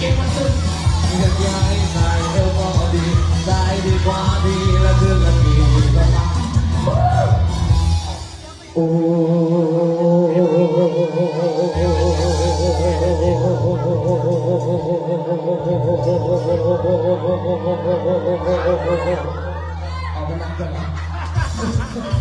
เก่งมันสุดอยากย้ายสายเอวก็ดีได้ดีกว่าดีและเพื่อนกันดีก็มาโอ้เอาไปนั่งกันนะ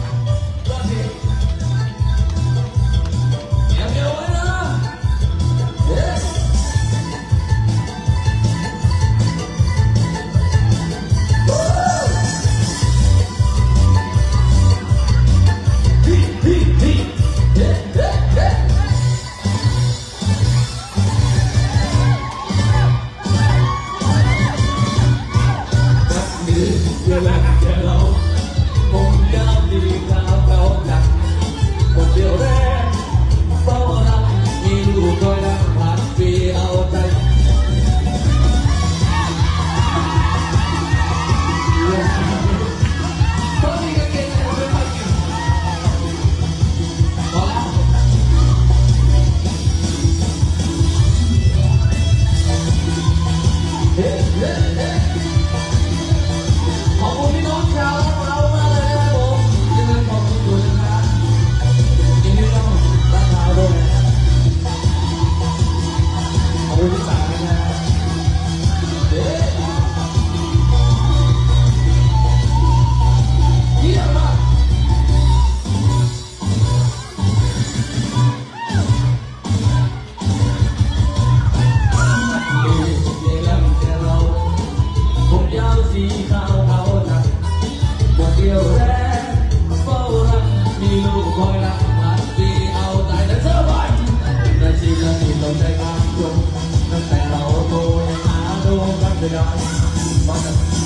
เจอแล้วเจอแล้ว คอยรักมาที่เอาแต่เธอไว้ในชีวิตที่ต้องใจงานจนตั้งแต่เราโตหาดูรักไม่ได้